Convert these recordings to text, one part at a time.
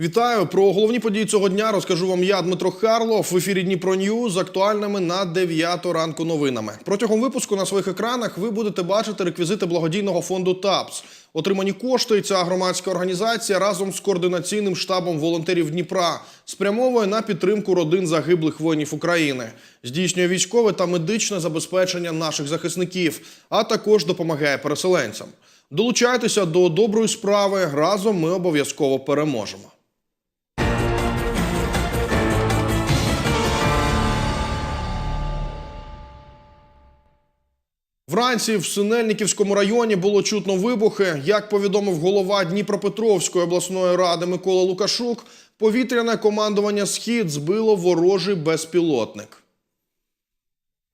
Вітаю про головні події цього дня. Розкажу вам я, Дмитро Харлов. В ефірі Дніпро Ньюз з актуальними на 9 ранку новинами. Протягом випуску на своїх екранах ви будете бачити реквізити благодійного фонду ТАПС. Отримані кошти. Ця громадська організація разом з координаційним штабом волонтерів Дніпра спрямовує на підтримку родин загиблих воїнів України, здійснює військове та медичне забезпечення наших захисників, а також допомагає переселенцям. Долучайтеся до доброї справи. Разом ми обов'язково переможемо. Вранці в Синельниківському районі було чутно вибухи. Як повідомив голова Дніпропетровської обласної ради Микола Лукашук, повітряне командування Схід збило ворожий безпілотник.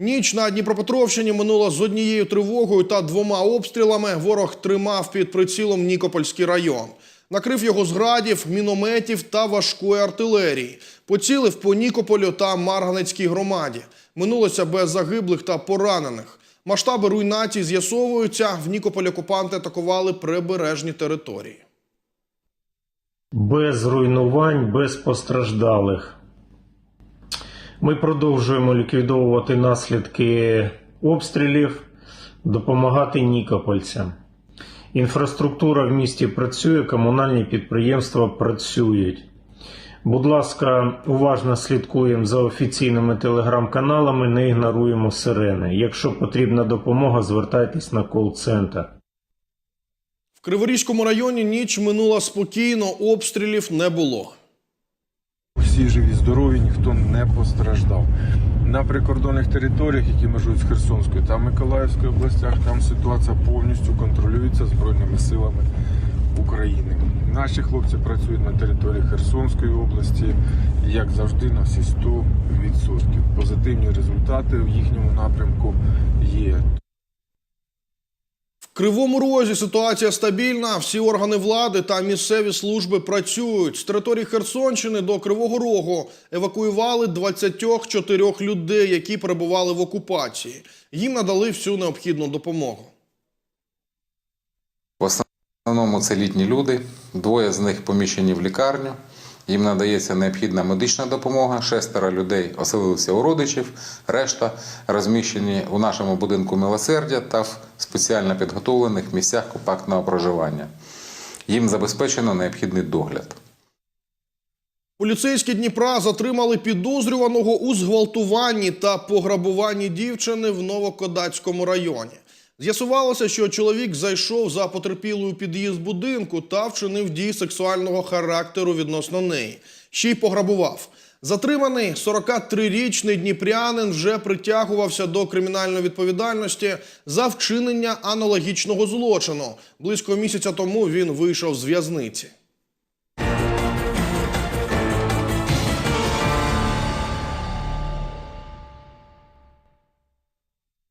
Ніч на Дніпропетровщині минула з однією тривогою та двома обстрілами. Ворог тримав під прицілом Нікопольський район. Накрив його з градів, мінометів та важкої артилерії. Поцілив по Нікополю та Марганецькій громаді. Минулося без загиблих та поранених. Масштаби руйнацій з'ясовуються. В Нікополі окупанти атакували прибережні території. без руйнувань, без постраждалих. Ми продовжуємо ліквідовувати наслідки обстрілів, допомагати нікопольцям. Інфраструктура в місті працює, комунальні підприємства працюють. Будь ласка, уважно слідкуємо за офіційними телеграм-каналами, не ігноруємо сирени. Якщо потрібна допомога, звертайтесь на кол-центр. В Криворізькому районі ніч минула спокійно, обстрілів не було. Всі живі, здорові, ніхто не постраждав. На прикордонних територіях, які межують з Херсонською та Миколаївською областях, там ситуація повністю контролюється Збройними силами України. Наші хлопці працюють на території Херсонської області, як завжди, на всі 100%. Позитивні результати в їхньому напрямку є. В Кривому Розі ситуація стабільна. Всі органи влади та місцеві служби працюють. З території Херсонщини до Кривого Рогу евакуювали 24 людей, які перебували в окупації. Їм надали всю необхідну допомогу. Основному це літні люди, двоє з них поміщені в лікарню. Їм надається необхідна медична допомога. Шестеро людей оселилися у родичів, решта розміщені у нашому будинку милосердя та в спеціально підготовлених місцях компактного проживання. Їм забезпечено необхідний догляд. Поліцейські Дніпра затримали підозрюваного у зґвалтуванні та пограбуванні дівчини в Новокодацькому районі. З'ясувалося, що чоловік зайшов за потерпілою під'їзд будинку та вчинив дії сексуального характеру відносно неї. Ще й пограбував. Затриманий 43-річний дніпрянин вже притягувався до кримінальної відповідальності за вчинення аналогічного злочину. Близько місяця тому він вийшов з в'язниці.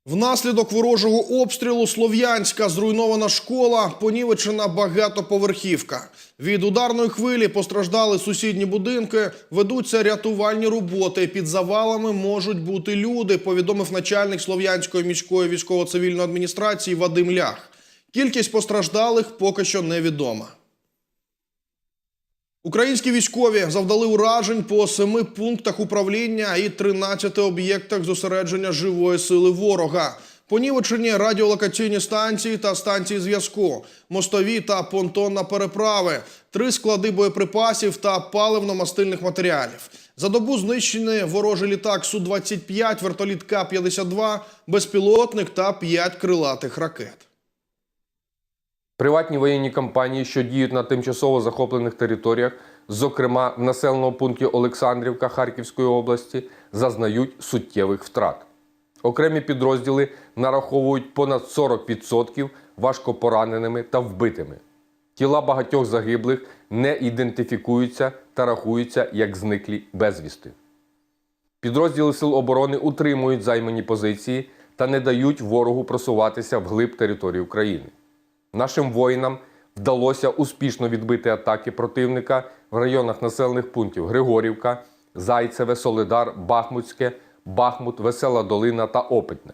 Внаслідок ворожого обстрілу Слов'янська зруйнована школа, понівечена багатоповерхівка. Від ударної хвилі постраждали сусідні будинки, ведуться рятувальні роботи. Під завалами можуть бути люди, повідомив начальник Слов'янської міської військово-цивільної адміністрації Вадим Лях. Кількість постраждалих поки що невідома. Українські військові завдали уражень по семи пунктах управління і 13 об'єктах зосередження живої сили ворога. Понівечені радіолокаційні станції та станції зв'язку, мостові та понтонна переправи, три склади боєприпасів та паливно-мастильних матеріалів. За добу знищені ворожий літак Су-25, вертоліт К-52, безпілотник та п'ять крилатих ракет. Приватні воєнні компанії, що діють на тимчасово захоплених територіях, зокрема в населеному пункті Олександрівка Харківської області, зазнають суттєвих втрат. Окремі підрозділи нараховують понад 40% важкопораненими та вбитими. Тіла багатьох загиблих не ідентифікуються та рахуються як зниклі безвісти. Підрозділи Сил оборони утримують займані позиції та не дають ворогу просуватися вглиб території України. Нашим воїнам вдалося успішно відбити атаки противника в районах населених пунктів Григорівка, Зайцеве, Солидар, Бахмутське, Бахмут, Весела Долина та Опитне.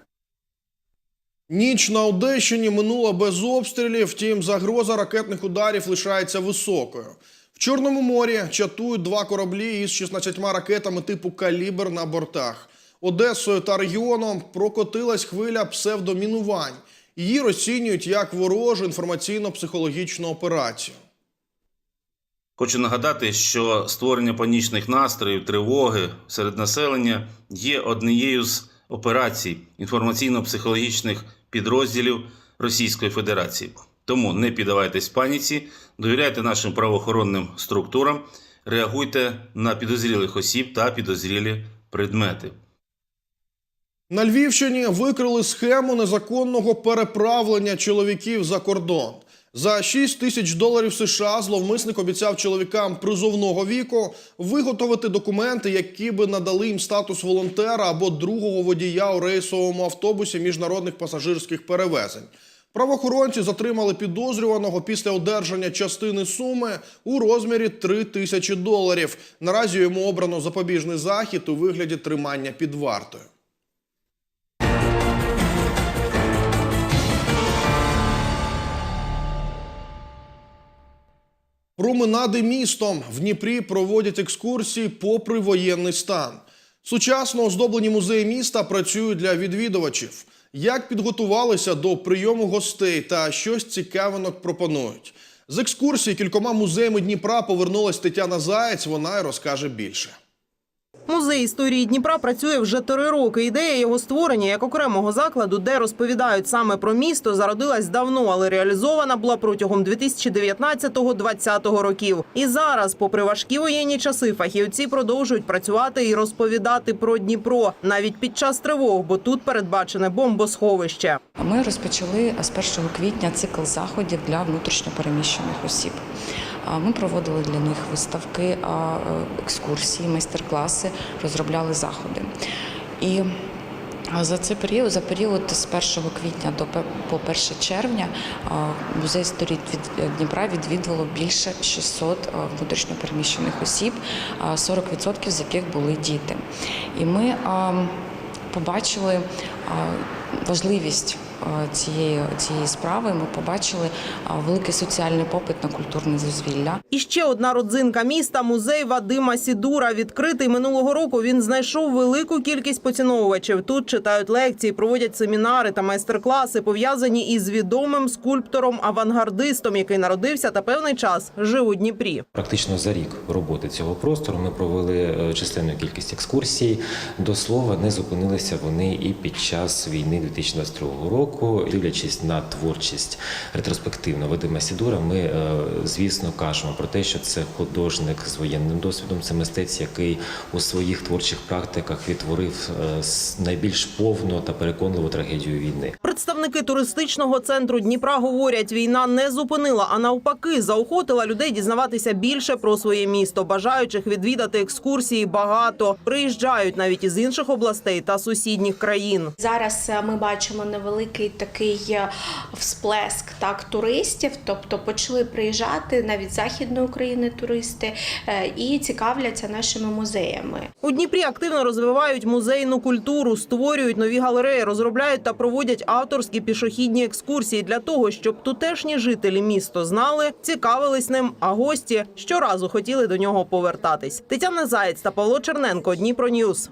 Ніч на Одещині минула без обстрілів, втім загроза ракетних ударів лишається високою. В Чорному морі чатують два кораблі із 16 ракетами типу калібр на бортах. Одесою та регіоном прокотилась хвиля псевдомінувань. Її розцінюють як ворожу інформаційно-психологічну операцію. Хочу нагадати, що створення панічних настроїв, тривоги серед населення є однією з операцій інформаційно-психологічних підрозділів Російської Федерації. Тому не піддавайтесь паніці, довіряйте нашим правоохоронним структурам, реагуйте на підозрілих осіб та підозрілі предмети. На Львівщині викрили схему незаконного переправлення чоловіків за кордон. За 6 тисяч доларів США зловмисник обіцяв чоловікам призовного віку виготовити документи, які би надали їм статус волонтера або другого водія у рейсовому автобусі міжнародних пасажирських перевезень. Правоохоронці затримали підозрюваного після одержання частини суми у розмірі 3 тисячі доларів. Наразі йому обрано запобіжний захід у вигляді тримання під вартою. Променади містом в Дніпрі проводять екскурсії попри воєнний стан. Сучасно оздоблені музеї міста працюють для відвідувачів. Як підготувалися до прийому гостей та щось цікавинок пропонують. З екскурсії кількома музеями Дніпра повернулась Тетяна Заєць. Вона й розкаже більше. Музей історії Дніпра працює вже три роки. Ідея його створення як окремого закладу, де розповідають саме про місто, зародилась давно, але реалізована була протягом 2019-2020 років. І зараз, попри важкі воєнні часи, фахівці продовжують працювати і розповідати про Дніпро навіть під час тривог, бо тут передбачене бомбосховище. Ми розпочали з 1 квітня цикл заходів для внутрішньопереміщених осіб. Ми проводили для них виставки, е, екскурсії, майстер-класи, розробляли заходи. І за цей період, за період з 1 квітня до по 1 червня музей історії від Дніпра відвідувало більше 600 а, внутрішньопереміщених осіб, а, 40% з яких були діти. І ми побачили важливість цієї, цієї справи. Ми побачили великий соціальний попит на культурне дозвілля. І ще одна родзинка міста музей Вадима Сідура. Відкритий минулого року. Він знайшов велику кількість поціновувачів. Тут читають лекції, проводять семінари та майстер-класи, пов'язані із відомим скульптором-авангардистом, який народився та певний час жив у Дніпрі. Практично за рік роботи цього простору ми провели е, численну кількість екскурсій. До слова, не зупинилися вони і під час війни 2022 року. Дивлячись на творчість ретроспективно Вадима Сідура, ми е, звісно кажемо про те, що це художник з воєнним досвідом, це мистець, який у своїх творчих практиках відтворив е, найбільш повну та переконливу трагедію війни. Представники туристичного центру Дніпра говорять, війна не зупинила, а навпаки, заохотила людей дізнаватися більше про своє місто. Бажаючих відвідати екскурсії багато. Приїжджають навіть із інших областей та сусідніх країн. Зараз е, ми бачимо невеликий такий е, всплеск так туристів, тобто почали приїжджати навіть з західної України туристи е, і цікавляться нашими музеями. У Дніпрі активно розвивають музейну культуру, створюють нові галереї, розробляють та проводять авторські пішохідні екскурсії для того, щоб тутешні жителі місто знали, цікавились ним, а гості щоразу хотіли до нього повертатись. Тетяна Заєць та Павло Черненко. Дніпро Ньюс.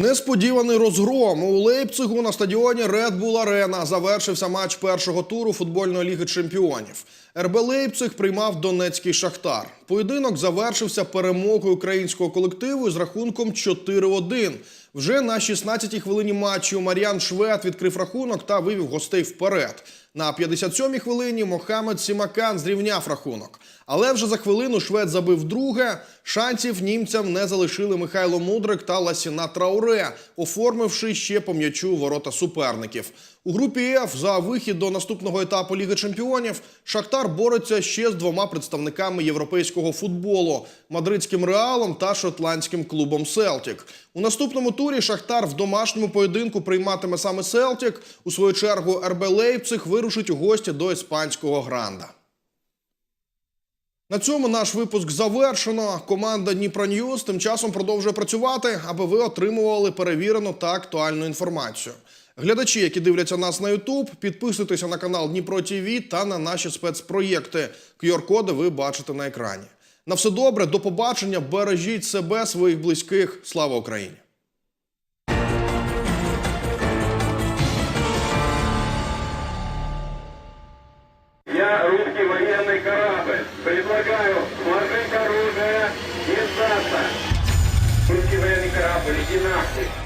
Несподіваний розгром у Лейпцигу на стадіоні Red Bull Arena завершився матч першого туру футбольної ліги чемпіонів. РБ Лейпциг приймав Донецький Шахтар. Поєдинок завершився перемогою українського колективу з рахунком 4-1. Вже на 16-й хвилині матчу Мар'ян Швед відкрив рахунок та вивів гостей вперед. На 57-й хвилині Мохамед Сімакан зрівняв рахунок. Але вже за хвилину швед забив друге. Шансів німцям не залишили Михайло Мудрик та Ласіна Трауре, оформивши ще по м'ячу ворота суперників. У групі F за вихід до наступного етапу Ліги Чемпіонів Шахтар бореться ще з двома представниками європейського футболу мадридським реалом та шотландським клубом Селтік. У наступному турі Шахтар в домашньому поєдинку прийматиме саме Селтік. У свою чергу РБ Лейпциг вирушить у гості до іспанського гранда. На цьому наш випуск завершено. Команда Дніпро Ньюз тим часом продовжує працювати, аби ви отримували перевірену та актуальну інформацію. Глядачі, які дивляться нас на YouTube, підписуйтеся на канал Дніпро ТІВІ та на наші спецпроєкти. QR-коди ви бачите на екрані. На все добре, до побачення. Бережіть себе, своїх близьких. Слава Україні! Я русский военный корабль. Предлагаю сложить оружие и сдаться. Русский военный корабль, иди нахуй.